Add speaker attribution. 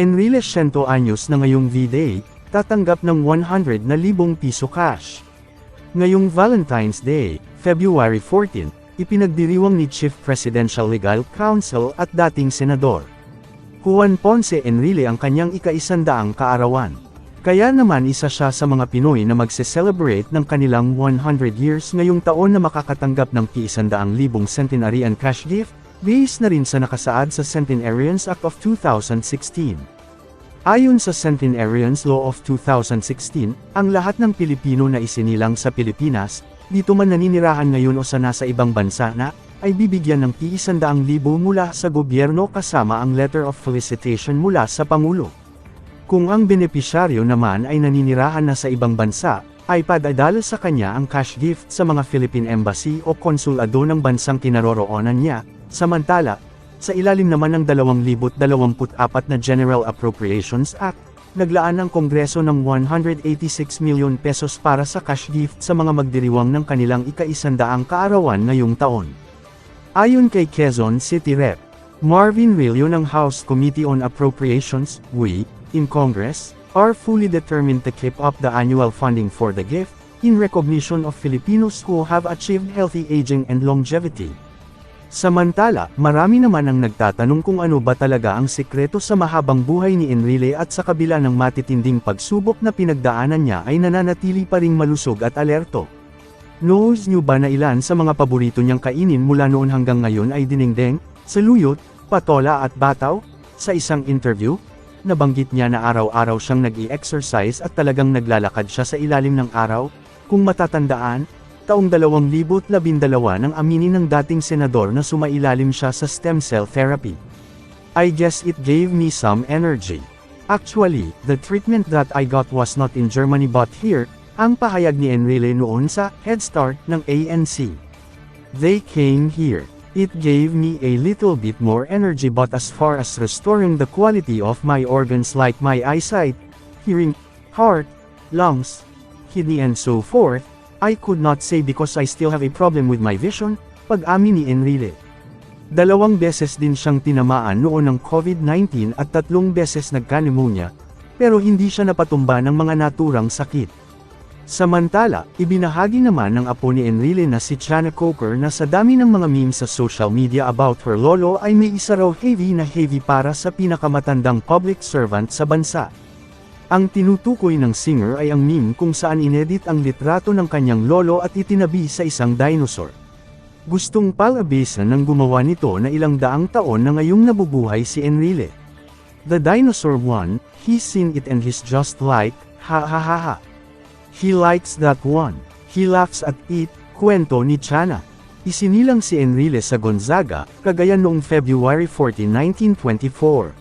Speaker 1: Enrile 100 anyos na ngayong V-Day, tatanggap ng 100 na libong piso cash. Ngayong Valentine's Day, February 14, ipinagdiriwang ni Chief Presidential Legal Counsel at dating Senador Juan Ponce Enrile ang kanyang ikaisandaang kaarawan. Kaya naman isa siya sa mga Pinoy na magse-celebrate ng kanilang 100 years ngayong taon na makakatanggap ng piisandaang libong centenarian cash gift, based na rin sa nakasaad sa Centenarians Act of 2016. Ayon sa Centenarians Law of 2016, ang lahat ng Pilipino na isinilang sa Pilipinas, dito man naninirahan ngayon o sa nasa ibang bansa na, ay bibigyan ng piisandaang libo mula sa gobyerno kasama ang letter of felicitation mula sa Pangulo. Kung ang benepisyaryo naman ay naninirahan na sa ibang bansa, ay padadala sa kanya ang cash gift sa mga Philippine Embassy o konsulado ng bansang kinaroroonan niya, samantala, sa ilalim naman ng 2024 na General Appropriations Act, naglaan ang Kongreso ng 186 milyon pesos para sa cash gift sa mga magdiriwang ng kanilang ikaisandaang kaarawan ngayong taon. Ayon kay Quezon City Rep. Marvin Rillo ng House Committee on Appropriations, we, in Congress, are fully determined to keep up the annual funding for the gift, in recognition of Filipinos who have achieved healthy aging and longevity. Samantala, marami naman ang nagtatanong kung ano ba talaga ang sikreto sa mahabang buhay ni Enrile at sa kabila ng matitinding pagsubok na pinagdaanan niya ay nananatili pa ring malusog at alerto. Knows niyo ba na ilan sa mga paborito niyang kainin mula noon hanggang ngayon ay dinengdeng, saluyot, patola at bataw? Sa isang interview, nabanggit niya na araw-araw siyang nag exercise at talagang naglalakad siya sa ilalim ng araw, kung matatandaan, taong 2012 nang aminin ng dating senador na sumailalim siya sa stem cell therapy. I guess it gave me some energy. Actually, the treatment that I got was not in Germany but here, ang pahayag ni Enrile noon sa Head Start ng ANC. They came here. It gave me a little bit more energy but as far as restoring the quality of my organs like my eyesight, hearing, heart, lungs, kidney and so forth, I could not say because I still have a problem with my vision, pag-amin ni Enrile. Dalawang beses din siyang tinamaan noon ng COVID-19 at tatlong beses nagka-pneumonia, pero hindi siya napatumba ng mga naturang sakit. Samantala, ibinahagi naman ng apo ni Enrile na si Chana Coker na sa dami ng mga memes sa social media about her lolo ay may isa raw heavy na heavy para sa pinakamatandang public servant sa bansa. Ang tinutukoy ng singer ay ang meme kung saan inedit ang litrato ng kanyang lolo at itinabi sa isang dinosaur. Gustong palabesan ng gumawa nito na ilang daang taon na ngayong nabubuhay si Enrile. The dinosaur one, he's seen it and he's just like, ha ha ha ha. He likes that one. He laughs at it, kwento ni Chana. Isinilang si Enrile sa Gonzaga, Cagayan noong February 14, 1924.